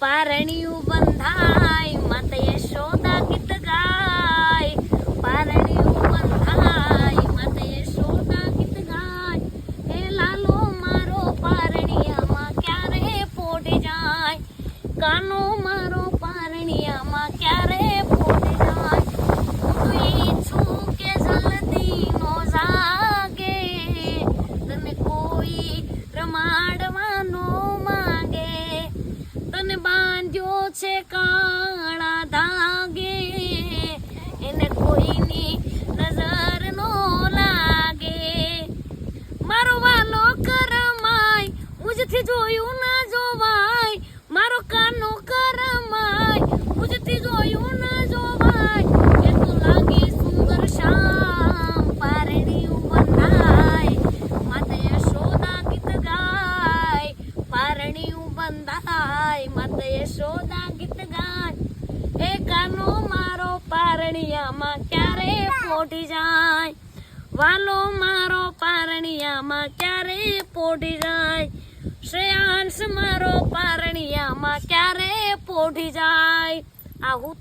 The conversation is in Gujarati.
पारणियું બંધાઈ માતયશોદા કિત ગાય પારણિયું બંધાઈ માતયશોદા કિત ગાય હે લાલું મારો પારણિયા માં ક્યારે પોડ જાય કાનુ મારો પારણિયા માં ક્યારે પોડ જાય તુઈ છૂકે જલતી મોજા કે તેમ કોઈ રમા check on. મંદાય માતા યશોદા ગીત ગાય એ કાનો મારો પારણિયામાં ક્યારે પોઢી જાય વાલો મારો પારણિયામાં ક્યારે પોઢી જાય શ્રેયાંશ મારો પારણિયામાં ક્યારે પોઢી જાય આવું